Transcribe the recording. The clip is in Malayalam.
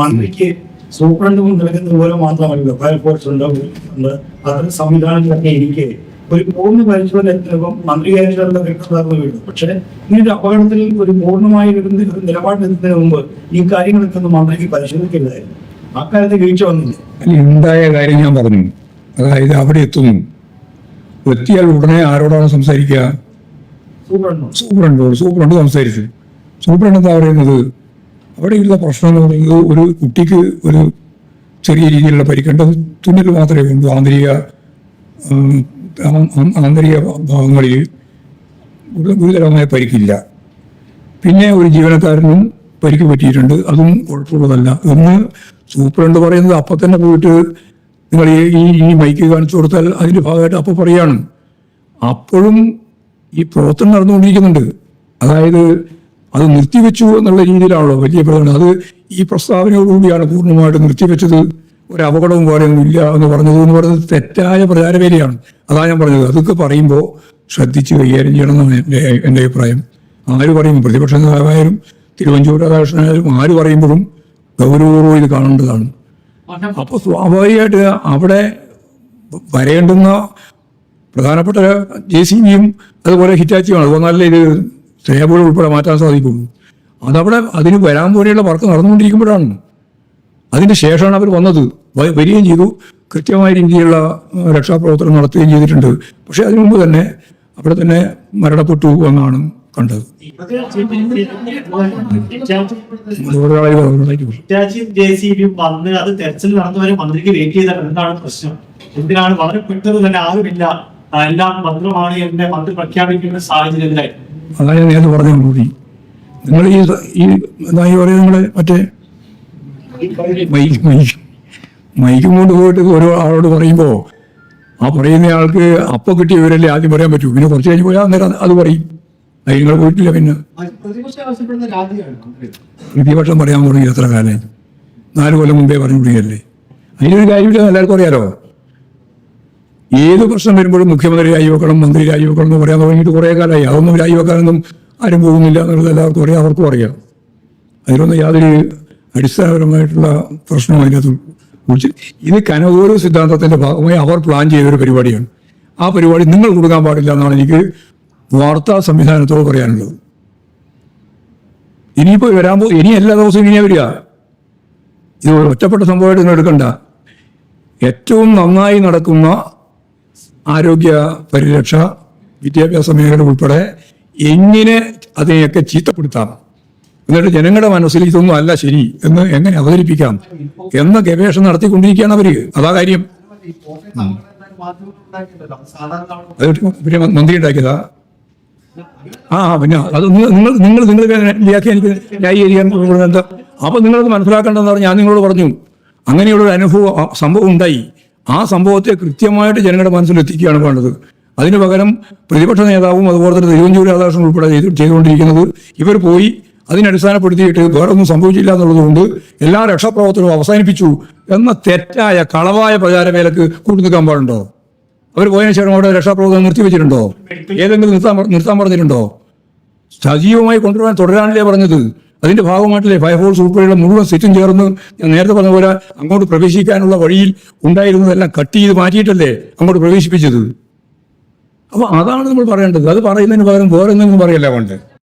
മന്ത്രിക്ക് സൂപ്രണ്ട് നൽകുന്ന പോലെ മാത്രമല്ല. ഫയർഫോഴ്സ് ഉണ്ട് ഉണ്ട്. അത്തരം സംവിധാനങ്ങളൊക്കെ എനിക്ക് ഒരു പൂർണ പരിശോധന എത്തുമ്പോൾ മന്ത്രി കാര്യങ്ങളുടെ വ്യക്തതാർന്ന് വീഴും പക്ഷേ ഒരു അപകടത്തിൽ ഒരു പൂർണമായ ഒരു നിലപാടെടുക്കുന്നതിന് മുമ്പ് ഈ കാര്യങ്ങളൊക്കെ ഒന്ന് മന്ത്രിക്ക് പരിശോധിക്കേണ്ടതായിരുന്നു. ആ കാര്യത്തിൽ വീഴ്ച വന്നില്ല. എന്തായ ഉണ്ടായ കാര്യം ഞാൻ പറഞ്ഞു. അതായത് അവിടെ എത്തുന്നു. എത്തിയാൽ ഉടനെ ആരോടാണ് സംസാരിക്കുക? സൂപ്രണ്ടോ. സൂപ്രണ്ടോട് സൂപ്രണ്ട് സംസാരിച്ചു. സൂപ്രണ്ട് എന്താ പറയുന്നത്? അവിടെയുള്ള പ്രശ്നം എന്ന് പറയുന്നത് ഒരു കുട്ടിക്ക് ഒരു ചെറിയ രീതിയിലുള്ള പരിക്കേണ്ടത് തുന്നൽ മാത്രമേ ഉള്ളൂ ആന്തരിക ആന്തരിക ഭാഗങ്ങളിൽ ഗുരു- ഗുരുതരമായ പരിക്കില്ല. പിന്നെ ഒരു ജീവനക്കാരനും പരിക്ക് പറ്റിയിട്ടുണ്ട്. അതും കുഴപ്പമുള്ളതല്ല. ഒന്ന് സൂപ്രണ്ട് പറയുന്നത് അപ്പം തന്നെ പോയിട്ട് നിങ്ങൾ ഈ ഈ- മൈക്ക് കാണിച്ചു കൊടുത്താൽ അതിന്റെ ഭാഗമായിട്ട് അപ്പോൾ പറയാണ്. അപ്പോഴും ഈ പ്രവർത്തനം നടന്നുകൊണ്ടിരിക്കുന്നുണ്ട്. അതായത് അത് നിർത്തിവെച്ചു എന്നുള്ള രീതിയിലാണല്ലോ വലിയ പ്രധാനം? അത് ഈ പ്രസ്താവനയോടുകൂടിയാണ് പൂർണമായിട്ട് നിർത്തിവെച്ചത്. ഒരു അപകടവും പോലെയൊന്നും ഇല്ല എന്ന് പറഞ്ഞത് എന്ന് പറയുന്നത് തെറ്റായ പ്രചാരവേലയാണ്. അതാണ് ഞാൻ പറഞ്ഞത്. അതൊക്കെ പറയുമ്പോൾ ശ്രദ്ധിച്ച് കൈകാര്യം ചെയ്യണം എന്നാണ് എന്റെ എന്റെ അഭിപ്രായം. ആര് പറയും? പ്രതിപക്ഷ നേതാവായാലും തിരുവഞ്ചൂർ രാധാകൃഷ്ണനായാലും ആര് പറയുമ്പോഴും ഗൗരവപൂർവം ഇത് കാണേണ്ടതാണ്. അപ്പോൾ സ്വാഭാവികമായിട്ട് അവിടെ വരേണ്ടുന്ന പ്രധാനപ്പെട്ട ജെ സി ബിയും അതുപോലെ ഹിറ്റാച്ചിയുമാണ്. അതുപോലെ നല്ല ഇത് സ്ലേബുകൾ ഉൾപ്പെടെ മാറ്റാൻ സാധിക്കുള്ളൂ അതവിടെ അതിന് വരാൻ പോലെയുള്ള വർക്ക് നടന്നുകൊണ്ടിരിക്കുമ്പോഴാണ്. അതിന് ശേഷമാണ് അവർ വന്നത്. വരികയും ചെയ്തു. കൃത്യമായ രീതിയിലുള്ള രക്ഷാപ്രവർത്തനം നടത്തുകയും ചെയ്തിട്ടുണ്ട്. പക്ഷേ അതിനു മുമ്പ് തന്നെ അവിടെ തന്നെ മരണപ്പെട്ടു എന്നാണ് കണ്ടത്. അത് മന്ത്രിക്ക് വെയിറ്റ് പ്രശ്നം? എന്തിനാണ്? വളരെ പെട്ടെന്ന് തന്നെ ആരുമില്ല. എല്ലാം ഭദ്രമാണ് എന്നെ മന്ത്രി പ്രഖ്യാപിക്കുന്ന സാഹചര്യത്തിലായി അതാണ് ഏത് പറഞ്ഞു കൂടി. നിങ്ങൾ ഈ ഈ എന്തായി പറയുക നിങ്ങളെ മറ്റേ മൈക്ക് മൈക്ക്. കൊണ്ട് പോയിട്ട് ഓരോ ആളോട് പറയുമ്പോൾ ആ പറയുന്ന ആൾക്ക് അപ്പോൾ കിട്ടിയ വിവരല്ലേ ആദ്യം പറയാൻ പറ്റൂ. പിന്നെ കുറച്ച് കഴിഞ്ഞ് പോയാൽ അന്നേരം അത് പറയും. അത് നിങ്ങൾ പോയിട്ടില്ല പിന്നെ. പ്രതിപക്ഷം പറയാൻ തുടങ്ങി എത്ര കാലം. നാല് കൊല്ലം മുമ്പേ പറഞ്ഞു തുടങ്ങിയല്ലേ അതിനൊരു കാര്യമില്ല എല്ലാവർക്കും അറിയാലോ? ഏത് പ്രശ്നം വരുമ്പോഴും മുഖ്യമന്ത്രി രാജിവെക്കണം മന്ത്രി രാജിവെക്കണം എന്ന് പറയാൻ തുടങ്ങിയിട്ട് കുറേ കാലമായി. അതൊന്നും രാജിവെക്കാനൊന്നും ആരും പോകുന്നില്ല എന്നുള്ളത് എല്ലാവർക്കും അറിയാം അവർക്കും അറിയാം. അതിലൊന്നും യാതൊരു അടിസ്ഥാനപരമായിട്ടുള്ള പ്രശ്നം അതിനകത്ത് ഇത് കനകോരോ സിദ്ധാന്തത്തിന്റെ ഭാഗമായി അവർ പ്ലാൻ ചെയ്തൊരു പരിപാടിയാണ്. ആ പരിപാടി നിങ്ങൾ കൊടുക്കാൻ പാടില്ല എന്നാണ് എനിക്ക് വാർത്താ സംവിധാനത്തോട് പറയാനുള്ളത്. ഇനിയിപ്പോൾ വരാൻ പോ ഇനി എല്ലാ ദിവസവും ഇനിയാ വരിക. ഇത് ഒറ്റപ്പെട്ട സംഭവമായിട്ട് നിങ്ങൾ എടുക്കണ്ട. ഏറ്റവും നന്നായി നടക്കുന്ന ആരോഗ്യ പരിരക്ഷ വിദ്യാഭ്യാസ മേഖല ഉൾപ്പെടെ എങ്ങനെ അതിനെയൊക്കെ ചീത്തപ്പെടുത്താം? എന്നിട്ട് ജനങ്ങളുടെ മനസ്സിൽ ഇതൊന്നും അല്ല ശരി എന്ന് എങ്ങനെ അവതരിപ്പിക്കാം? എന്ന ഗവേഷണം നടത്തിക്കൊണ്ടിരിക്കുകയാണ് അവർ. അതാ കാര്യം. പിന്നെ മന്ത്രി ഉണ്ടാക്കിയതാ. ആ പിന്നെ അത് നിങ്ങൾ നിങ്ങൾ നിങ്ങൾ നിങ്ങൾ വ്യാഖ്യാനിക്ക് ന്യായീകരിക്കാൻ പോകുന്നത് എന്താ? അപ്പൊ നിങ്ങളത് മനസ്സിലാക്കേണ്ടതെന്ന് പറഞ്ഞാൽ ഞാൻ നിങ്ങളോട് പറഞ്ഞു. അങ്ങനെയുള്ള ഒരു അനുഭവം സംഭവം ഉണ്ടായി. ആ സംഭവത്തെ കൃത്യമായിട്ട് ജനങ്ങളുടെ മനസ്സിൽ എത്തിക്കുകയാണ് വേണ്ടത്. അതിനു പകരം പ്രതിപക്ഷ നേതാവും അതുപോലെ തന്നെ തിരുവഞ്ചൂർ രാധാകൃഷ്ണൻ ഉൾപ്പെടെ ചെയ്ത് ചെയ്തുകൊണ്ടിരിക്കുന്നത് ഇവർ പോയി അതിനടിസ്ഥാനപ്പെടുത്തിയിട്ട് വേറെ ഒന്നും സംഭവിച്ചില്ല എന്നുള്ളതുകൊണ്ട് എല്ലാ രക്ഷാപ്രവർത്തനവും അവസാനിപ്പിച്ചു എന്ന തെറ്റായ കളവായ പ്രചാരവേലക്ക് കൂട്ടു നിൽക്കാൻ പാടുണ്ടോ? അവർ പോയതിനു ശേഷം അവിടെ രക്ഷാപ്രവർത്തനം നിർത്തിവെച്ചിട്ടുണ്ടോ? ഏതെങ്കിലും നിർത്താൻ നിർത്താൻ പറഞ്ഞിട്ടുണ്ടോ? സജീവമായി കൊണ്ടുവരാൻ തുടരാനല്ലേ പറഞ്ഞത്? അതിന്റെ ഭാഗമായിട്ടല്ലേ ഫയർഫോഴ്സ് ഉൾപ്പെടെയുള്ള മുഴുവൻ സെറ്റും ചേർന്ന് ഞാൻ നേരത്തെ പറഞ്ഞ പോലെ അങ്ങോട്ട് പ്രവേശിക്കാനുള്ള വഴിയിൽ ഉണ്ടായിരുന്നതെല്ലാം കട്ട് ചെയ്ത് മാറ്റിയിട്ടല്ലേ അങ്ങോട്ട് പ്രവേശിപ്പിച്ചത്? അപ്പൊ അതാണ് നമ്മൾ പറയേണ്ടത്. അത് പറയുന്നതിന് പകരം വേറെ എന്തെങ്കിലും പറയല്ല വേണ്ടത്?